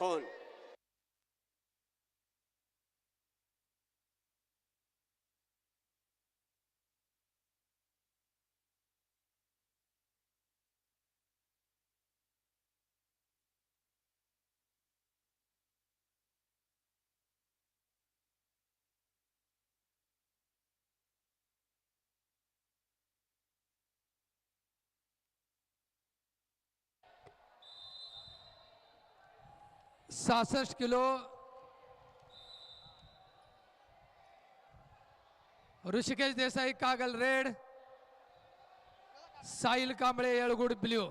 হন सहासष्ट kilo Rishikesh Desai Kagal red Sahil Kamble Yelgud blue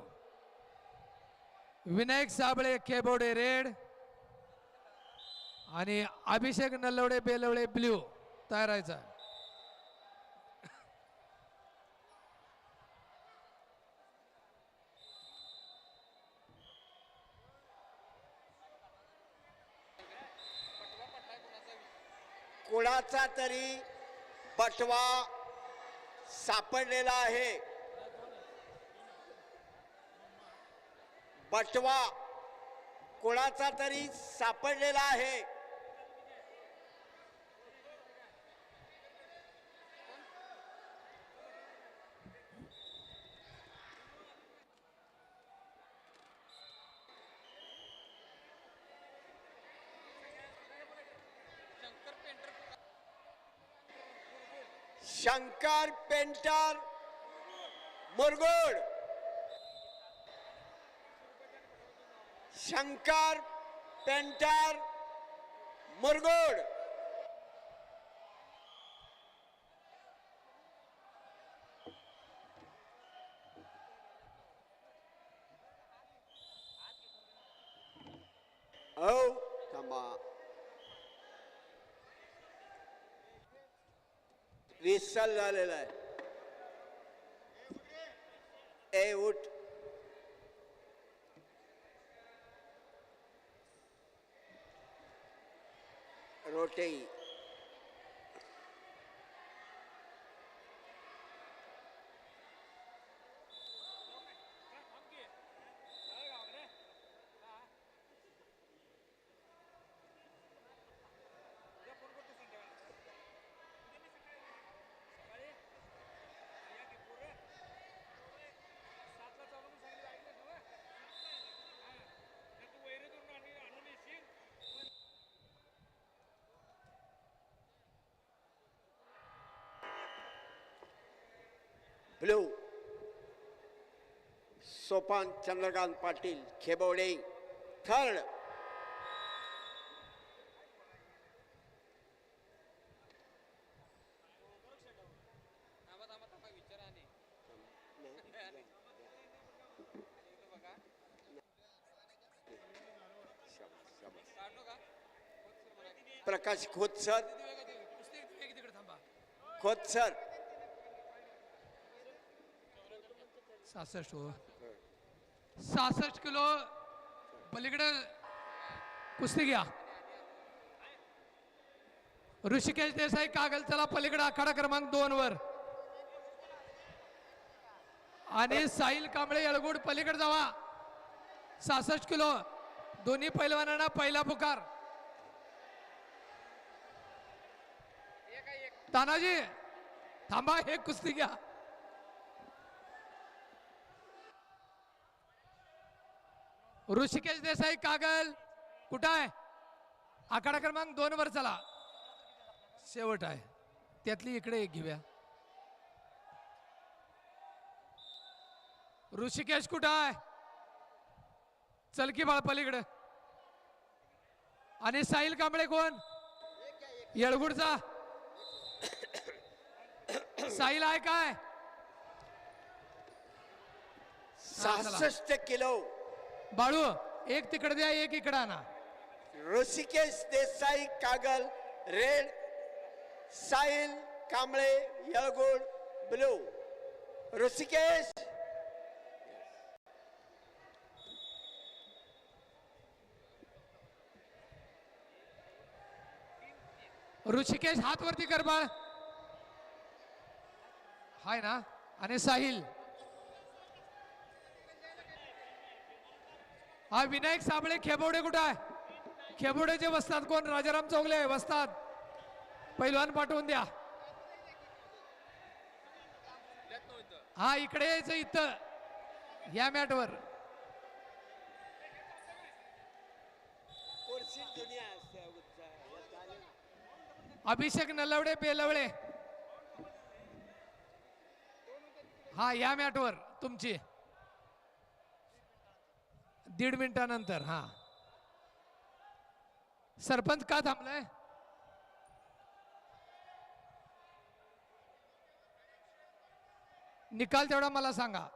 Vinayak Sable Kebode red आणि Abhishek नल्लवडे Belwade blue तयार कुणाचा तरी बटवा सापडलेला आहे. बटवा कुणाचा तरी सापडलेला आहे. Shankar painter Murgod Shankar painter Murgod Oh, come on. वीस साल झालेला आहे. ए उठ. रोटई. Blue Sopan Chandrakant Patil Khebavade third. Prakash Khot sir Khot sir सहासष्ट हो. सहासष्ट किलो पलीकडं कुस्ती घ्या. ऋषिकेश देसाई कागल चला पलीकडे आखाडा क्रमांक दोन वर. आणि साहिल कांबळे येळगुड पलीकडे जावा. सहासष्ट किलो दोन्ही पैलवानांना पहिला पुकार. तानाजी थांबा हे कुस्ती घ्या. ऋषिकेश देसाई कागल कुठं आहे? आखाडा क्रमांक दोन वर चला. शेवट आहे. त्यातली इकडे एक घेऊया. ऋषिकेश कुठं आहे? चल की बाळ पलीकडे. आणि साहिल कांबळे कोण? येळगुडचा. साहिल आहे काय? सहासष्ट किलो. बाळू एक तिकडे द्या एक इकडे आणा. Rishikesh Desai Kagal red Sahil Kamble Yelgud blue. Rishikesh! Rishikesh हात वरती कर बाळ. हाय ना? आणि साहिल. हा विनायक साबळे खेबोडे कुठं आहे? खेबोड्याचे वस्तात कोण? राजाराम चौगले वस्तात पैलवान पाठवून द्या. हा इकडे यायचं इथं. या मॅटवर. अभिषेक नलवडे बेलवडे हा या मॅटवर तुमची. दीड मिनिटानंतर हा. सरपंच का थांबलाय? निकाल तेवढा मला सांगा.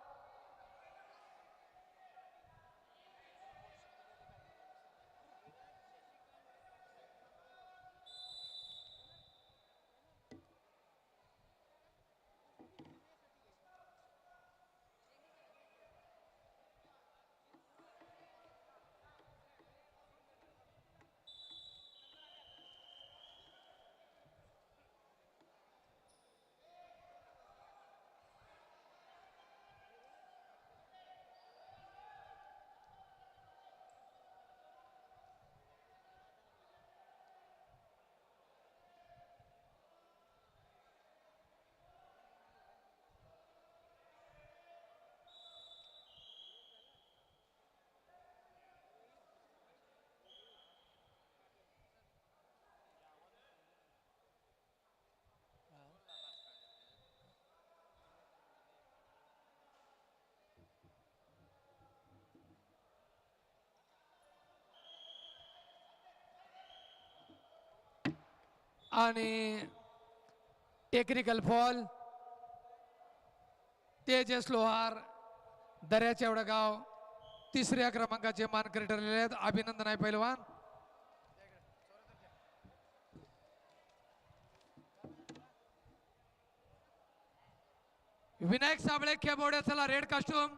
आणि टेक्निकल फॉल तेजस लोहार दर्याचे एवढं गाव तिसऱ्या क्रमांकाचे मानकरी ठरलेले आहेत. अभिनंदन आहे पैलवान. विनायक साबळे खेबोड्या चला रेड कॉस्ट्युम